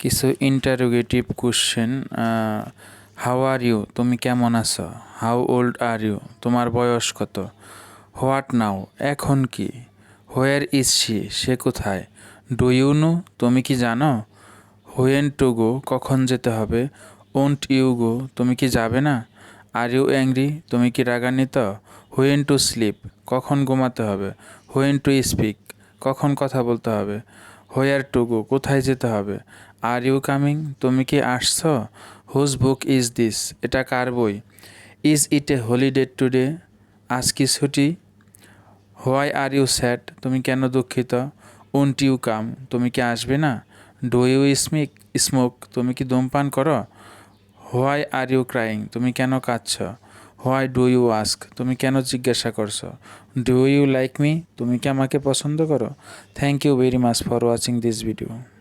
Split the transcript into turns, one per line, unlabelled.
কিছু interrogative question how are you তুমি কেমন আছো? হাউ ওল্ড আর ইউ তোমার বয়স কত? হোয়াট নাও এখন কি? হোয়ার ইজ শি সে কোথায়? ডু ইউ নো তুমি কি জানো? হোয়েন টু গো কখন যেতে হবে? ওন্ট ইউ গো তুমি কি যাবে না? আর ইউ অ্যাংরি তুমি কি রাগান্বিত? হোয়েন টু স্লিপ কখন ঘুমাতে হবে? হোয়েন টু স্পিক কখন কথা বলতে হবে? হোয়ার টু গো কোথায় যেতে হবে? আর ইউ কামিং তুমি কি আসছ? হুজ বুক ইজ দিস এটা কার বই? Is it a holiday today আজ কি ছুটি? হোয়াই আর ইউ স্যাড তুমি কেন দুঃখিত? উন্ট ইউ কাম তুমি কি আসবে না? ডু ইউ স্মিক স্মোক তুমি কি ধূমপান করো? হোয়াই আর ইউ ক্রাইং তুমি কেন কাঁদছ? Why do you ask? তুমি কেন জিজ্ঞাসা করছ? Do you like me? তুমি কি আমাকে পছন্দ করো? Thank you very much for watching this video.